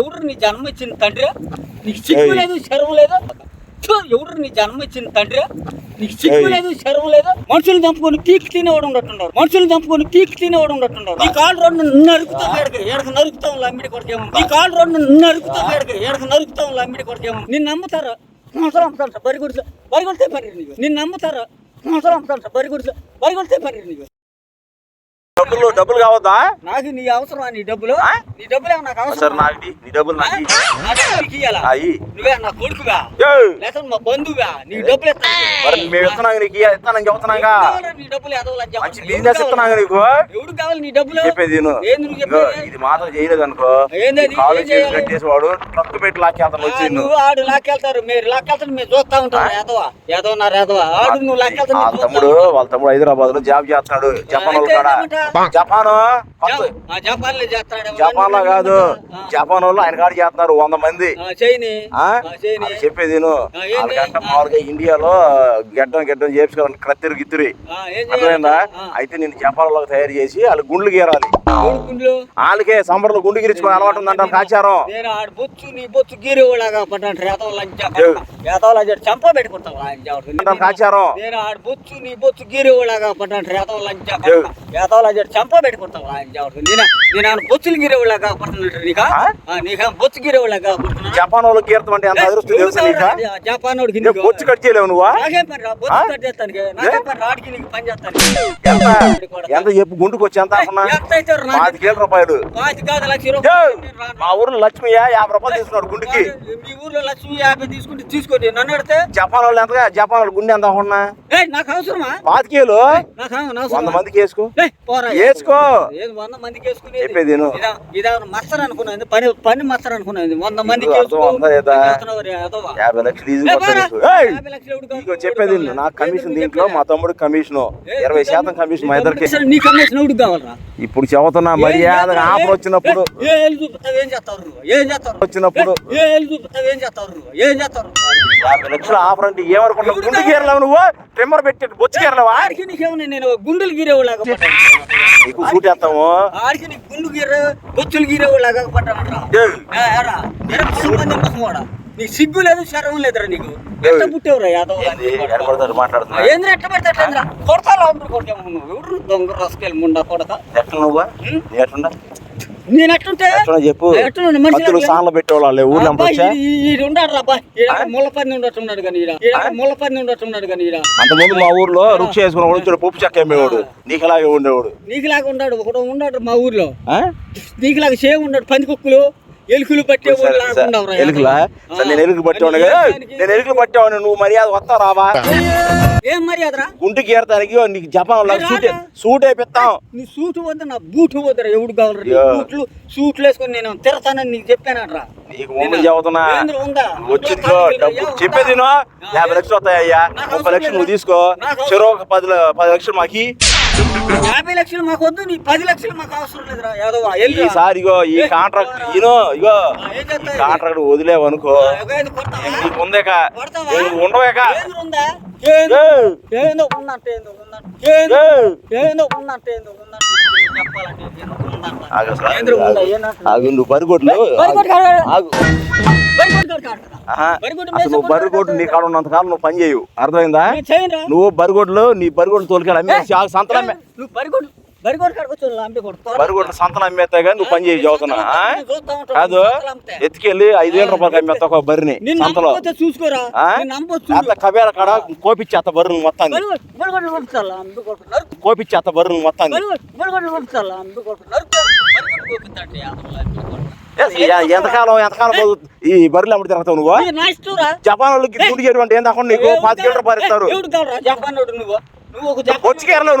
ఎవరు నీ జన్మ ఇచ్చిన తండ్రి? నీకు ఏయ్. లేదు శరం లేదు. ఛు, ఎవరు నీ జన్మ ఇచ్చిన తండ్రి? నీకు సిగ్గు ఏయ్. లేదు శరం లేదు. మనుషులు చంపుకొని పీక్ తినేవాడు ఉన్నట్టున్నారు మనుషులు చంపుకొని పీక్ తినేవాడు ఉన్నట్టున్నారు నీ కాలు రెండు నరుకుతాం ఎడక ఎడక నరుకుతాం లమ్మిడి కొడకేమో నీ కాలు రెండు నరుకుతాం ఎడక ఎడక నరుకుతాం లమ్మిడి కొడకేమో నిన్ను నమ్ముతారా? అవసరం అమ్ముతారు బరి కొడుతా బరి కొడితే పని నిన్ను నమ్ముతారా? అవసరం అమ్ముతారు బరి కొడుతా బరి కొడితే పని నీకు. డబ్బులు డబ్బులు కావద్దా? నాకు నీ అవసరమా నీ డబ్బులు? నీ డబ్బులే నాకు సరే అవసరం నాకు. నీ డబ్బులు నాకు. అయ్యి నువ్వే నా కొడుకుగా? లేకపోతే మా బంధువుగా? నీ డబ్బులు. మరి మేము ఇస్తున్నాం నీకు కావాలిరా నీ డబ్బులు? ఎదవలు. మంచి బిజినెస్? ఇస్తున్నాగా నీకు? ఎవడు కావాలి నీ డబ్బులు? చెప్పేది? ఇది మాత్రం చేయలేదు అనుకో. చేసి? కట్టేసి వాడు ట్రక్ పెట్టి లాక్కేస్తాను వచ్చి. నువ్వు ఆడు లాక్కెళ్తారు. మీరు లాక్కెళ్తారు మీరు చూస్తా ఉంటారు యాదవ? యాదవ నా యాదవ? ఆడు నువ్వు లాక్కెళ్తారు వాళ్ళ తమ్ముడు. వాళ్ళ తమ్ముడు హైదరాబాద్లో జాబ్ చేస్తాడు జపాన్? జపాన్. జపాన్. లో కాదు. జపాన్ వాళ్ళు ఆయన కాడ చేస్తున్నారు వంద మంది. చెప్పేది మామూలుగా ఇండియాలో గడ్డం గడ్డం చేసుకోవాలి కత్తిరి గిత్తిరి. అర్థమైందా? అయితే నేను జపాన్లో తయారు చేసి వాళ్ళు గుండ్లు గీరాలి. వాళ్ళకే సంబర్లో గుండు గిరించుకుని అలవాటు ఉందంట ఆచారం నేను ఆడు బొచ్చు నీ బొచ్చు గీరేవాళ్ళగా చంప పెట్టుకుంటావు నేను ఆడు బొచ్చు నీ బొచ్చు గీరేవాళ్ళగా చంప పెట్టుకుంటావు. నేను నేను బొచ్చులు గీరేవాళ్ళగా నీకా? నీకా? బొచ్చు గీరేవాళ్ళగా జపాన్ వాళ్ళు గీరతం అంటే ఎంత అదృష్టం తెలుసు నీకా? జపాన్ వాడికి. బొచ్చు కట్ చేయలేవు నువ్వా? బొచ్చు కట్ రాడికి నీకు పని చేస్తాను ఎంత? ఎంత చెప్పు గుండుకు వచ్చి ఎంత పాతికేల రూపాయలు. మా ఊర్లో లక్ష్మి యాభై రూపాయలు తీసుకున్నాడు గుండుకి? మీ ఊర్లో లక్ష్మి యాభై తీసుకుంటే తీసుకోండి. నన్ను అడితే జపాన్ వాళ్ళు ఎంతగా? జపాన్ వాళ్ళు గుండె ఎంత ఏయ్, నాకు అవసరమా? పాతికేలు? వంద? మందికి వేసుకో. వేసుకో. వంద మందికి వేసుకునేది? చెప్పేది మస్తర్ అనుకున్నది? పని పని మస్తర్ అనుకున్నది. వంద మందికి. యాభై లక్షలు చెప్పేది. నాకు కమిషన్ దీంట్లో మా తమ్ముడు కమిషన్. ఇరవై శాతం కమిషన్ మా ఇద్దరికి. అసలు నీ చెబుతున్నా మర్యాదగా ఆఫర్ వచ్చినప్పుడు. వచ్చినప్పుడు. యాభై లక్షల ఆఫర్ అంటే ఏమనుకుంటావు గుండు గీరలేవు నువ్వు? ట్రిమ్మర్ పెట్టి బొచ్చు గీరలేవా? నేను గుండెలు గీరేవాళ్ళగా నీకు సూట్ వేస్తాము ఆడికి నీకు గుండు గీరే బొచ్చులు గీరేవాళ్ళగా నీకు సిగ్గు లేదు శరం లేదురా నీకు. ఎట్ట పుట్టేవురా యాదవ్ ఏంద్ర ఎట్ట పడితే ఎట్లా కొడతాను అందరూ కొట్టాము నువ్వు ఎవరు దొంగ రసకెళ్ళి ముండా కొడక? ఎట్లా నువ్వు? ఎట్లుండా నేను ఎట్టుంటే ఎట్లా చెప్పు. సాన్లు పెట్టేవాళ్ళు ఊర్లో ముళ్ళపంది ఉండట్టున్నాడు కానీ ముళ్ళపంది ఉండట్టున్నాడు కానీ అంతకుముందు మా ఊర్లో రుచి వచ్చాడు పప్పు చెక్క అమ్మేవాడు నీకులాగే ఉండేవాడు. నీకులాగా ఉన్నాడు ఒకడు ఉన్నాడు మా ఊర్లో. ఆ? నీకులాగా సేమ్ ఉన్నాడు పందికొక్కులు ఎలుకలు ఎలుకలా? సరే నేను ఎలుకలు పట్టేవాడు నేను ఎలుకలు పట్టేవాడిని నువ్వు మర్యాద వస్తావు రావా? ఏం మర్యాదరా? గుంటుకి ఏరతానికి నీకు జపాన్ సూట్? సూట్ వేపిస్తాం నీ సూట్ వద్ద నా బూట్ వద్దరా ఎవడు కావాలి అయ్యో. బూట్లు సూట్లు వేసుకొని నేను తిరతానని నీకు చెప్పానట్రా. నీకు ముందు ఉందా? వచ్చిందో డబ్బు చెప్పేది. యాభై లక్షలు వస్తాయ్యా నాకు ముప్పై లక్షలు నువ్వు తీసుకో. నాకు అవసరం చెరో ఒక పది పది లక్షలు మాకి. యాభై లక్షలు మాకు వద్దు నీ పది లక్షలు మాకు అవసరం లేదురా. యాదవ. ఈసారి ఇగో ఈ కాంట్రాక్ట్ ఇనో ఇగో? కాంట్రాక్ట్ వదిలేవనుకో? నీకు ఉందేక? ఉండవేక? ఏందో ఏయ్, ఏందో ఉందంటే ఏందో ఉందంటే ఏందో ఉందంటే చెప్పాలంటే. ఆగు నువ్వు కాదు. ఆగు. అసలు నువ్వు బరిగొడ్డు నీ కాడ ఉన్నంత కాలం నువ్వు పని చేయవు అర్థమైందా. నువ్వు బరిగొడ్లు నీ బరిగొడ్లు తోలికాడు అమ్మే సంతలు అమ్మే. నువ్వు. బరిగొడ్లు సంతలు అమ్మేస్తా కానీ నువ్వు పని చేయి చదువుతున్నా. కాదు సంతలు. ఎత్తుకెళ్ళి ఐదు వేల రూపాయలకి అమ్మేస్తా ఒక బర్రిని సంతలో. చూసుకోరా. అంత కబేర కాడ మొత్తాన్ని. బరిగొడ్డు కొడుతాలా? అందుకు కొడుతున్నారు. కోపిచ్చేత్త బర్రెలు మొత్తాన్ని. ఎంతకాలం ఎంతకాలం ఈ బర్రెలు అమ్ముడు తిరుగుతావు నువ్వు. జపాన్ వాళ్ళకి గుడి చేయడం ఏం నీకు? రూపాయలు? ఇస్తారు నువ్వు. బొచ్చికేరలో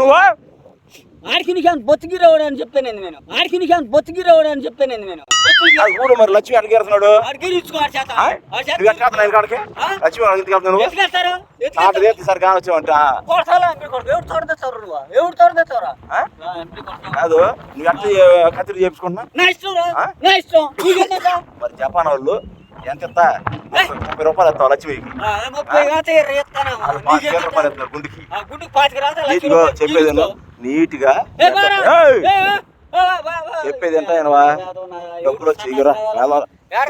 ఆడికి బొత్తిగిరేవాడు అని చెప్పాను నేను. ఆడికి నీకేమైనా బొత్తిగిరేవాడు అని చెప్పాను నేను. ఊరు మరి లక్ష్మి అడిగి వెళ్తున్నాడు? ఎట్లా వెళ్తున్నావు ఆయన కాడికి ఆ? లక్ష్మి ఎత్తుకెళ్తారు ఆట దేనికి సార్ కాని వచ్చావంట. కాదు నువ్వు ఎట్లా కత్తిరి చేపించుకుంటున్నా మరి జపాన్ వాళ్ళు ఎంత ముప్పై రూపాయలు ఇస్తావు లక్ష్మికి రూపాయలు గుండెకి. చెప్పేది. నీట్గా చెప్పేది ఎంత ఆయనవా డబ్బులు వచ్చి ఇగురా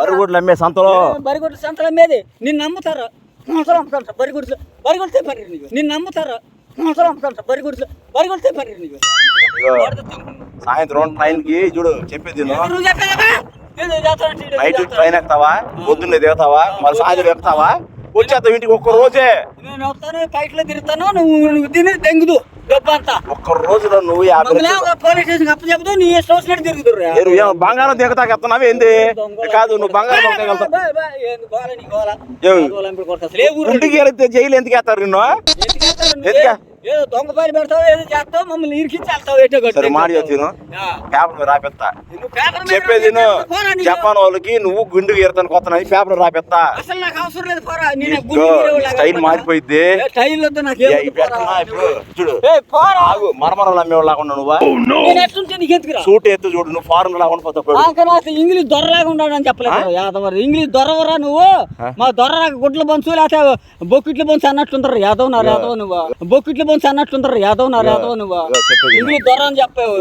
బరుగుడ్లు అమ్మే సంతలో. బరిగొడ్డు సంతల మీదే నిన్ను నమ్ముతారా. సంవత్సరం అమ్ముతాంట బరిగొడ్డు బరిగొడ్డు తెప్పండి నీకు నిన్ను నమ్ముతారా. సంవత్సరం అమ్ముతాంట బరిగొడ్డు బరిగొడ్డు తెప్పండి నీకు. సాయంత్రం నైన్కి చూడు చెప్పేది నైట్. ట్రైన్ ఎక్కుతావా? పొద్దున్నే దిగుతావా? మళ్ళీ సాయంత్రం ఎక్కుతావా? వచ్చేస్తావు ఇంటికి ఒక్క రోజే నేను వస్తాను బయటలో తిరుగుతాను నువ్వు తిని దెంగుదు. డబ్బంతా ఒక్క రోజులో నువ్వు పోలీస్ స్టేషన్ అప్పు నీ ఇష్టం వచ్చినట్టు బంగారం దిగుతాక ఎత్తున్నావు ఏంది? కాదు నువ్వు బంగారం ఇంటికి వెళ్తే జైలు ఎందుకు వేస్తారు నిన్ను? ఎందుకా? ఏదో దొంగ పని పెడతావు ఏదో చేస్తావు మమ్మల్ని ఇరికించి వెళ్తావు ఎటో కొట్టి. సరే మాడి వచ్చిను ఆ. పేపర్ రాపెత్తా చెప్పేది. జపాన్ వాళ్ళకి నువ్వు గుండుకు ఎడతాను కొత్తనని పేపర్ రాపెత్తా అసలు నాకు అవసరం లేదు పోరా. నేను గుండె స్టైల్. మారిపోయింది స్టైల్ వద్దు నాకు చూడు. ఆగు మరమరం అమ్మేవాళ్ళు లాకుండా నువ్వు. నేను ఎట్లుంటే నీకు? సూట్ ఎత్తు చూడు నువ్వు ఫారెన్ లాకుండా పోతావు ఇంగ్లీష్ దొరలాగా ఉన్నాడని చెప్పలేదు. యాదవ్ ఇంగ్లీష్ దొరవరా నువ్వు? మా దొర గుడ్ల బొంచు లేకపోతే బొక్కిట్ల బొంచు అన్నట్లుంటారు. యాదవ్ నారు యాదవ్ నువ్వు. బొక్కిట్ల బొంచు అన్నట్లుంటారు. యాదవ్ నారు యాదవ్ నువ్వు. ఇంగ్లీష్ దొర అని చెప్పావు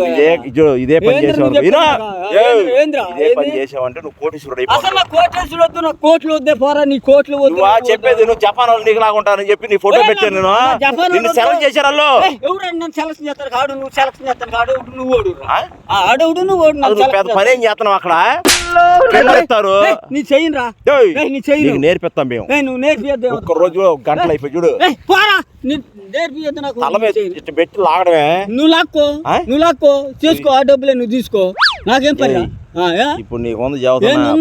ఇదే పని చేసావు? ఇదే పని నువ్వు కోటీశ్వరుడు అసలు నా కోట్లు వద్దు నా కోట్లు వద్దే పోరా నీ కోట్లు వద్దు చెప్పేది నువ్వు జపాన్ వాళ్ళు నీకు లాగుంటానని చెప్పి నీ ఫోటో పెట్టాను నేను. నా నిన్ను సెలెక్ట్ చేశారు వాళ్ళు. ఎవరు నన్ను సెలక్షన్ చేస్తారు? కాడు నువ్వు సెలక్షన్ చేస్తాను కాడు నువ్వు ఓడు ఆ? ఆడవుడు నువ్వు ఓడు పెద్ద పని ఏం చేస్తున్నావు అక్కడ? ఏయ్, నీ చెయ్యను రా నీ చెయ్యి. నేర్పిస్తాం మేము. నువ్వు నేర్పియద్దు. ఒక్క రోజు గంటలు అయిపోయి చూడు. పోరా. నీ నేర్పియద్దు నాకు తల. ఇట్ట పెట్టి లాగడమే. నువ్వు లాక్కో? నువ్వు లాక్కో చేసుకో ఆ డబ్బులే నువ్వు తీసుకో. నాకేం పని? ఇప్పుడు నీకు ఉంది?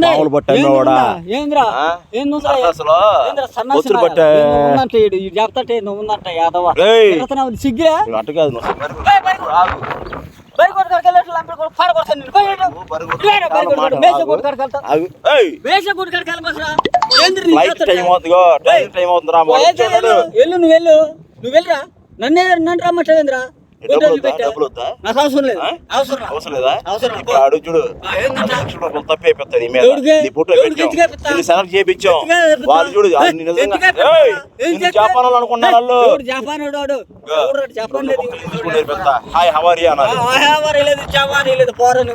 మామూలు బట్ట ఏందుందా? ఏంద్రా? ఏంద్రా సన్నాసి. ఈడు చెప్తాంటే ఉందంట యాదవ నువ్వు అట్టు కాదు నువ్వు వెళ్ళు. నువ్వు వెళ్ళరా? నన్నే నన్ను రమ్మంటావేంద్రా? సెలెక్ట్ చేయించాం? వాళ్ళు చూడు? జపాన్ అనుకున్నారు వాళ్ళు. జపాన్. హాయ్ హవారి లేదు పోరను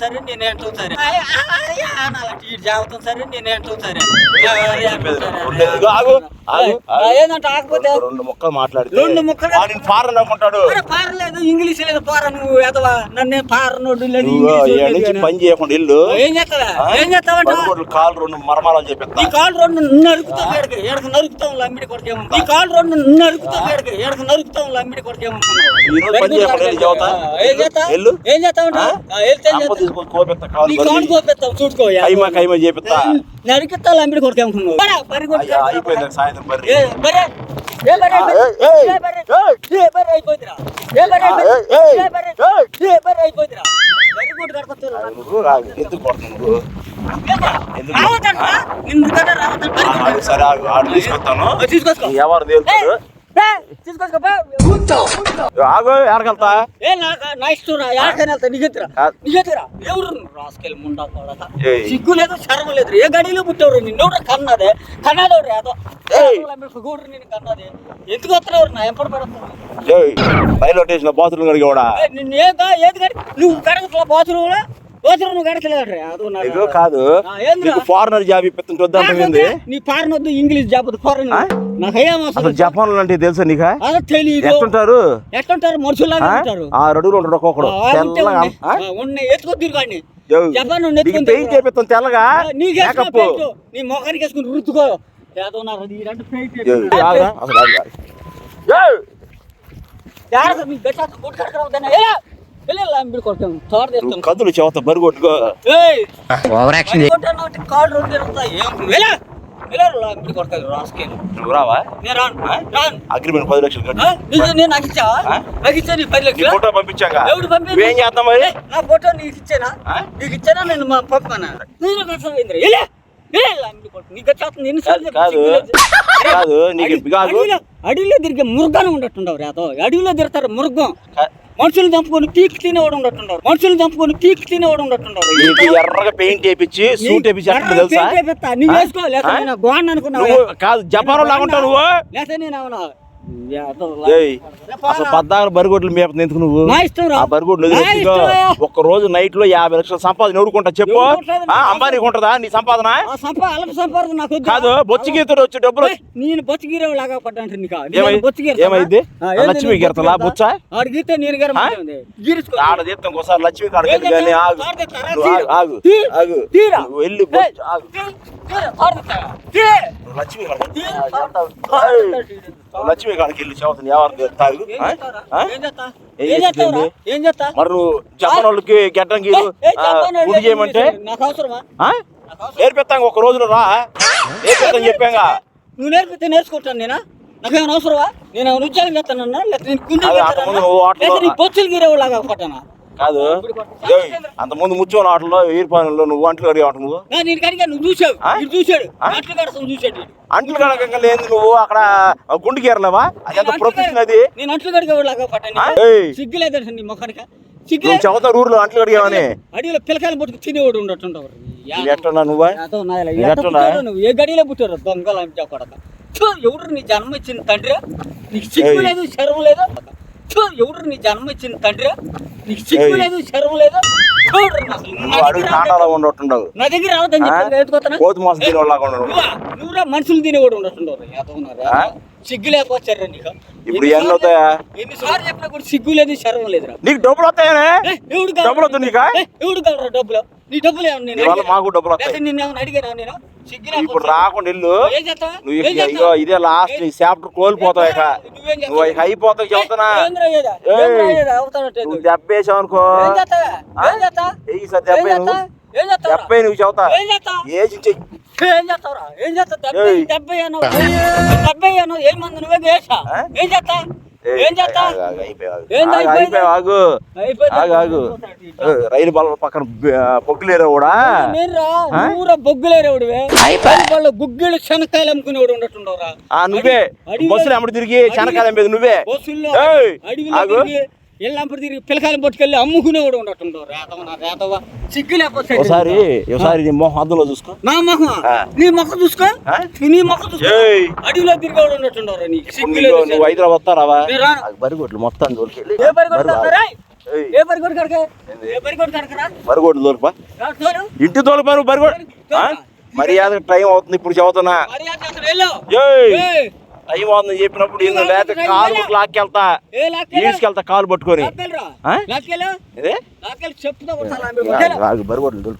సరే నేను ఏంటో సరే. ఈ నేను ఏంటో. ఏంటంటే ఆకపోతే? రెండు ముక్కలు మాట్లాడితే రెండు ముక్కలు? వాడిని ఫారెన్ అనుకుంటాడు అరే పారలేదు ఇంగ్లీష్ లేదు పోర నువ్వు ఎదవా? నన్ను లేదు ఈ నుంచి లేదు. పని చేయకుండా ఇల్లు ఏం చేస్తావా? ఏం చేస్తావంట కాలు రెండు నీ కాలు రెండు నరుకుతాం ఎడక ఎడక కాలు రెండు ఎడక ఎడక ఈ? ఏం చేస్తావు? కైమా కైమా చేపిస్తా అయిపోయింది సాయంత్రం సరే ఆడు తీసుకొస్తాను. తీసుకొచ్చుకో. ఎవరు బా. ఆగు ఏ నా ఇష్టం యాడికైనా వెళ్తా నీకెత్తురా కాదు. నీకెత్తురా ఎవరు రాసుకెళ్ళి ముండా ఏయ్. సిగ్గు లేదు శర్మ లేదు ఏ గడిలో పుట్టేవారు? నిన్ను ఎవరు కన్నదే? కన్నాదోడు ఏదో. గూడు నేను కన్నది. ఎందుకు వస్తున్నావు నా ఎంపడు పడుతున్నావు ఏయ్, రైల్వే స్టేషన్ బాత్రూమ్ కడిగి కూడా నిన్ను ఏం కా ఏది కడి నువ్వు కడగట్లా బాత్రూమ్ బాత్రూమ్ నువ్వు కడతలేదు అదో నా ఇదో కాదు? నీకు ఫారినర్ జాబ్ ఇప్పిస్తుంటే వద్దంటుంది నీ పారన్ వద్దు ఇంగ్లీష్ జాబ్ ఫారెన్? నాకు ఏం అసలు జపాన్ అంటే తెలుసా నీకా? అదే తెలియదు ఎట్టుంటారు? ఎట్లుంటారు మనుషుల్లాగా ఆ? ఉంటారు. ఆ రడుగులు ఉంటాడు ఒక్కొక్కడు. ఆ, ఉంటే తెల్లగా ఉన్నాయి. ఆ? ఆ, ఉన్నాయి ఎత్తుకో తిరుగాడిని యో, జపాన్ నీకు ఎత్తుకొని పెయింట్ చేపిస్తాం తెల్లగా? నీకు పెయింట్. నీ మొఖానికి వేసుకుని రుద్దుకో. ఏదో నా ఈ రెండు పెయింట్. అసలు మీ గట్ట గుడ్ కదులు చెవత బరి కొట్టుకో నువ్వు రావా? అగ్రిమెంట్ పది లక్షలు కట్టు. ఆ? నీకు నేను నాకు ఇచ్చావా? ఆ? నాకు ఇచ్చా నీ పది నీ లక్షలు? ఫోటో పంపించాక ఎవడు పంపిండు? నువ్వేం చేద్దాం మరి? నా ఫోటో నీకు ఇచ్చానా? నీకు ఇచ్చానా? నేను మా పంపనా నేను అడవిలో తిరిగే మృగాలు ఉండట్టుండవు రేతో అడవిలో తిరుగుతారు మృగం మనుషులు చంపుకొని పీక్ తినేవాడు ఉండట్టుండవు మనుషులు చంపుకొని పీక్ తినేవాడు ఉండట్టుండవు నీకు ఎర్రగా పెయింట్ వేయించి సూట్ తెలుసా? నువ్వు? వేసుకో లేకపోతే గోన్ అనుకున్నావు కాదు జపాన్ లాగా ఉంటావు నువ్వు. లేకపోతే నేను అవునా అసలు పద్దాకలు బరిగొడ్లు మేపుతుంది ఎందుకు నువ్వు? ఆ బరిగొడ్లు. ఒక్క రోజు నైట్లో యాభై లక్షల సంపాదన ఎవడుకుంటా చెప్పు? అంబానీకి ఉంటదా నీ సంపాదన? నాకు. కాదు బొచ్చిగీతడు వచ్చి డబ్బులు నేను బొచ్చగీరే లాగా ఏమైంది? లక్ష్మి గీరతలా, బొచ్చ? ఆడు గీతే నేను గీర ఆ? గీరుచుకో ఆడ తీర్థం ఒకసారి లక్ష్మి కానీ చేస్తావు? ఆగు. ఆగు, ఆగు వెళ్ళి లక్ష్మి లక్ష్మి కాడకి వెళ్ళి చదువుతుంది ఎవరు తాగు ఏం చేస్తా? మరి నువ్వు జపాన్ వాళ్ళకి గడ్డం గీరు గుడి చేయమంటే? నేర్పిస్తాం ఒక రోజులో రా. నేర్పిస్తాం చెప్పాగా. నువ్వు నేర్పితే నేర్చుకుంటాను నేనా? నాకేమైనా అవసరమా? ఉద్యోగం చేస్తానన్నా? లేకపోతే పట్టానా కాదు. అంత ముందు ముచ్చోని ఆటలో ఈర్పానులో నువ్వు అంట్లు కడిగి ఆట నువ్వు? నేను కడిగా నువ్వు చూసావు. చూశాడు? అట్లు కడసం చూశాడు ఈడు. అంట్లు కడగంగా లేదు నువ్వు అక్కడ గుండు గీరలేవా అది నేను ప్రొఫెషన్ అది? నేను అట్లు కడిగేవాళ్ళగా పట్టాను ఆ? ఏయ్. సిగ్గులేదు నీ ముఖానికి? నువ్వు సిగ్గులే చదువుతా ఊర్లో అంట్లు కడిగావని. అడవిలో పిల్లకాయలు పట్టుకు తినేవాడు ఉండటుండవు నేను ఎట్టున్నా నువ్వా? నువ్వు? ఏ గడిలో పుట్టారు? దొంగలు అని చెప్పడక ఎవరు నీ జన్మ ఇచ్చిన తండ్రి? నీకు సిగ్గు. లేదు శరం లేదు? ఎవరు నీ జన్మ ఇచ్చిన తండ్రి? నీకు సిగ్గు ఏయ్. లేదు శరం లేదు. నా దగ్గర రావద్దని చెప్పి? నువ్వురా మనుషులు తినేవాడు ఉండటుండవు యాదవున్నారా ఆ? సిగ్గు నీకు. ఇప్పుడు ఎన్ని అవుతాయా? ఎన్నిసార్లు చెప్పినా కూడా సిగ్గు లేదు శరం లేదురా. నీకు? ఎవడు కావాలరా డబ్బులు? నీ డబ్బులు అడిగానా? మాకు డబ్బులు వస్తాయి అడిగానా నేను ఇప్పుడు రాకుండా ఇల్లు? నువ్వు ఇదే లాస్ట్ నీ చాప్టర్ కోల్పోతావు ఇక నువ్వేం ఇక అయిపోతావు ఏదో. నువ్వు దెబ్బేసావు అనుకో సార్ దెబ్బే? నువ్వు? దెబ్బే నువ్వు చెబుతా? ఏజ్ ఏం చేస్తావురా? ఏం చేస్తావు? డెబ్బై అన్నావు. ఏం మంది నువ్వే చేస్తా? ఏం చేస్తా? ఆగు, ఆగు, రైలు బల్ల పక్కన పొక్కులేరు కూడా? నువ్వురా బొగ్గులేరేవుడివే. వాళ్ళ గుగ్గిళ్ళు శనక్కాయలు అమ్ముకునేవాడు ఉండటుండవురా ఆ నువ్వే. బస్సులు ఎమ్మడి తిరిగి శనకాలం మీద నువ్వే. బస్సుల్లో ఆగు. తిరిగి తిరిగి పిల్లకాయలు పట్టుకెళ్ళి అమ్ముకునేవాడు ఉండటుండవు రేతవ నా రేతవ లేకపోతే ఒకసారి ఒకసారి నీ మొహం అద్దంలో చూసుకో. నా మొహం. నీ మొక్క చూసుకో. ఆ? నీ మొక్క చూసుకో. అడవిలో తిరిగేవాడు ఉండటుండవు నీకు. ఇప్పుడు సిగ్గు లేదు నువ్వు హైదరాబాద్ వస్తారావా. బరిగొడ్లు మొత్తం ఏ ఏయ్. ఏ కొడు కడక? ఏ కొడు కడకరా బరిగొడ్లు దొరపా. ఇంటి తోలుపారు బరిగొడ్ మర్యాద టైం అవుతుంది ఇప్పుడు చెబుతున్నా మర్యాద దైవాన్ని చెప్పినప్పుడు ఈయన లేక కాలు లాక్కెళ్తా ఈడ్చుకెళ్తా కాలు పట్టుకొని బరుగొడ్లు